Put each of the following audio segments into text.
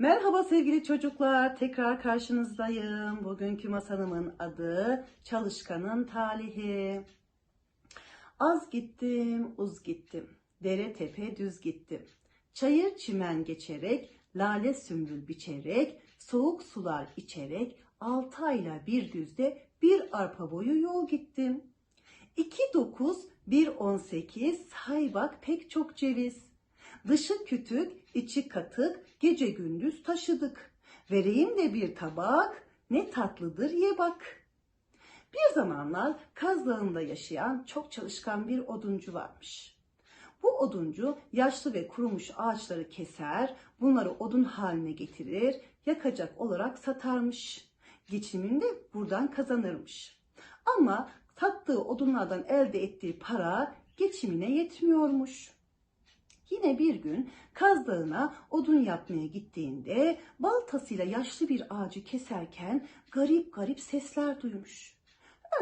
Merhaba sevgili çocuklar, tekrar karşınızdayım. Bugünkü masalımın adı Çalışkanın Talihi. Az gittim, uz gittim. Dere tepe düz gittim. Çayır çimen geçerek, lale sümbül biçerek, soğuk sular içerek, altı ayla bir düzde bir arpa boyu yol gittim. İki dokuz, bir on sekiz, say bak pek çok ceviz. Dışı kütük, içi katık, gece gündüz taşıdık. Vereyim de bir tabak, ne tatlıdır ye bak. Bir zamanlar Kaz Dağı'nda yaşayan çok çalışkan bir oduncu varmış. Bu oduncu yaşlı ve kurumuş ağaçları keser, bunları odun haline getirir, yakacak olarak satarmış. Geçimini de buradan kazanırmış. Ama sattığı odunlardan elde ettiği para geçimine yetmiyormuş. Yine bir gün Kaz Dağı'na odun yapmaya gittiğinde baltasıyla yaşlı bir ağacı keserken garip garip sesler duymuş.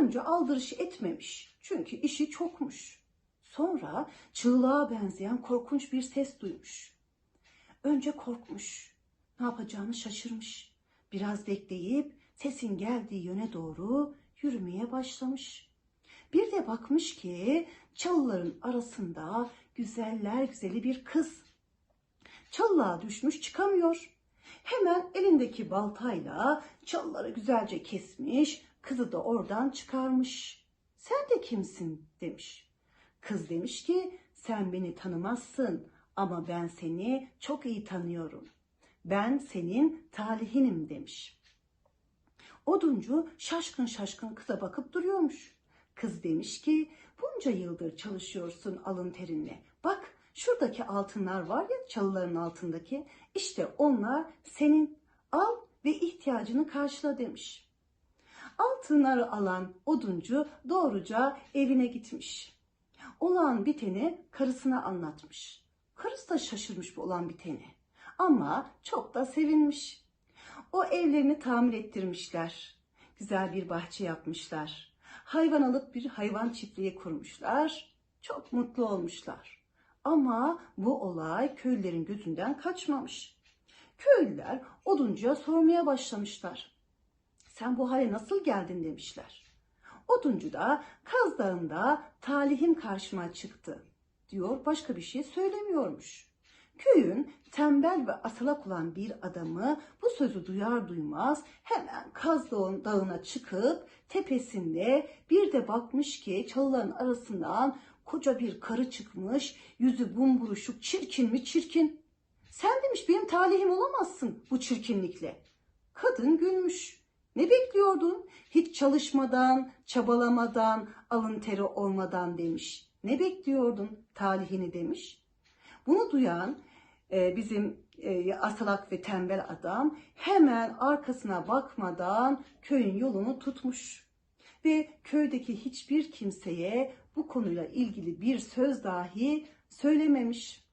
Önce aldırış etmemiş çünkü işi çokmuş. Sonra çığlığa benzeyen korkunç bir ses duymuş. Önce korkmuş, ne yapacağını şaşırmış. Biraz bekleyip sesin geldiği yöne doğru yürümeye başlamış. Bir de bakmış ki çalıların arasında güzeller güzeli bir kız. Çalılığa düşmüş çıkamıyor. Hemen elindeki baltayla çalıları güzelce kesmiş, kızı da oradan çıkarmış. Sen de kimsin demiş. Kız demiş ki sen beni tanımazsın ama ben seni çok iyi tanıyorum. Ben senin talihinim demiş. Oduncu şaşkın şaşkın kıza bakıp duruyormuş. Kız demiş ki bunca yıldır çalışıyorsun alın terinle. Bak şuradaki altınlar var ya çalıların altındaki işte onlar senin al ve ihtiyacını karşıla demiş. Altınları alan oduncu doğruca evine gitmiş. Olan biteni karısına anlatmış. Karısı da şaşırmış bu olan biteni. Ama çok da sevinmiş. O evlerini tamir ettirmişler. Güzel bir bahçe yapmışlar. Hayvan alıp bir hayvan çiftliği kurmuşlar. Çok mutlu olmuşlar. Ama bu olay köylülerin gözünden kaçmamış. Köylüler oduncuya sormaya başlamışlar. Sen bu hale nasıl geldin demişler. Oduncu da Kaz Dağı'nda talihim karşıma çıktı diyor başka bir şey söylemiyormuş. Köyün tembel ve asalak olan bir adamı bu sözü duyar duymaz hemen Kaz Dağı- Dağı'na çıkıp tepesinde bir de bakmış ki çalıların arasından koca bir karı çıkmış, yüzü bumburuşuk, çirkin mi çirkin. Sen demiş benim talihim olamazsın bu çirkinlikle. Kadın gülmüş. Ne bekliyordun? Hiç çalışmadan, çabalamadan, alın teri olmadan demiş. Ne bekliyordun talihini demiş. Bunu duyan bizim e, asalak ve tembel adam hemen arkasına bakmadan köyün yolunu tutmuş. Ve köydeki hiçbir kimseye bu konuyla ilgili bir söz dahi söylememiş.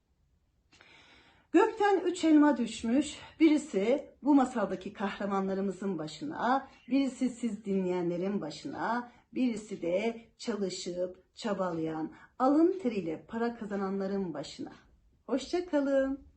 Gökten üç elma düşmüş. Birisi bu masaldaki kahramanlarımızın başına, birisi siz dinleyenlerin başına, birisi de çalışıp çabalayan, alın teriyle para kazananların başına. Hoşça kalın.